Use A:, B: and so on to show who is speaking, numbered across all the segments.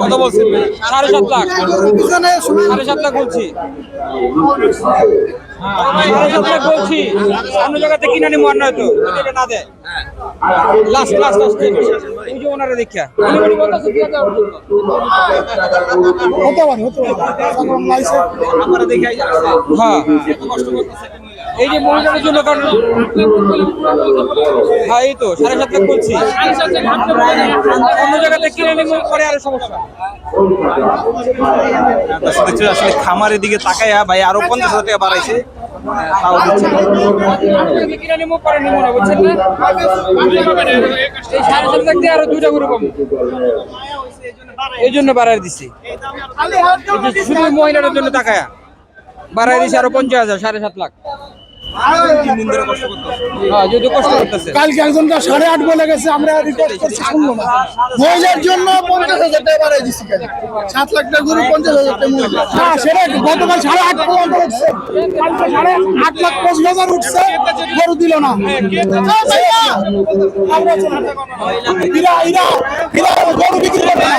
A: কত বলছেন
B: সাড়ে সাত লাখ। সাড়ে সাত লাখ বলছি। লাখ বলছি। অন্য জায়গাতে কিনে নিবো যদি এটা না দেয়। লাস্ট লাস্ট লাস্ট ওই যে ওনারা দেখা।
C: হতে পারে হতে পারে।
B: হ্যাঁ। এই যে মহিলাদের জন্য কারণ হ্যাঁ এই তো সাড়ে সাত লাখ বলছি অন্য জায়গাতে কিনে নিবো পরে আরও সমস্যা
A: আসলে খামারের দিকে তাকাইয়া ভাই আরও পঞ্চাশ হাজার টাকা বাড়াইছে তাও দিচ্ছে না।
B: আপনাকে কিনে নিবো পরে নিবো না বুঝছেন এই সাড়ে সাত লাখ দিয়ে আরও দুইটা গরু পাবো এই জন্য বাড়াই দিছি শুধু মহিলাদের জন্য টাকায়া বাড়াই দিছি আরও পঞ্চাশ হাজার সাড়ে সাত লাখ
A: তিন দিন ধরে কষ্ট করতে
B: হ্যাঁ যদি কষ্ট করতেছে
C: কালকে একজনটা সাড়ে আট বলে গেছে আমরা রিপোর্ট করছি শুনব না মহিলার জন্য পঞ্চাশ হাজার টাকা বাড়াই দিচ্ছি। সাত লাখ টাকা গরু পঞ্চাশ হাজার টাকা মহিলা হ্যাঁ সেটা গতকাল সাড়ে আট পর্যন্ত উঠছে কালকে সাড়ে আট লাখ পঁচিশ হাজার উঠছে গরু দিল না হ্যাঁ। ইরা ইরা ইরা গরু বিক্রি করবে না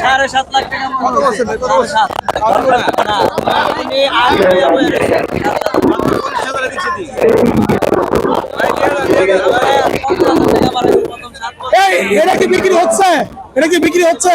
D: সাড়ে সাত আপনি
C: এটা কি বিক্রি হচ্ছে? এটা কি বিক্রি হচ্ছে?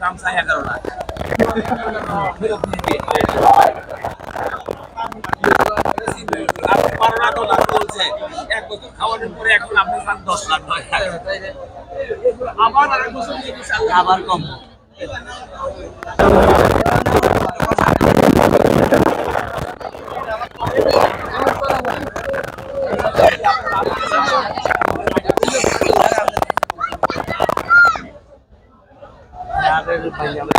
D: দাম চাই এগারো লাখ বারো লাখ লাখ বলছে এক বছর খাওয়ানোর পরে এখন আপনি দশ লাখ নয় আবার আরেক বছর। আবার কম। española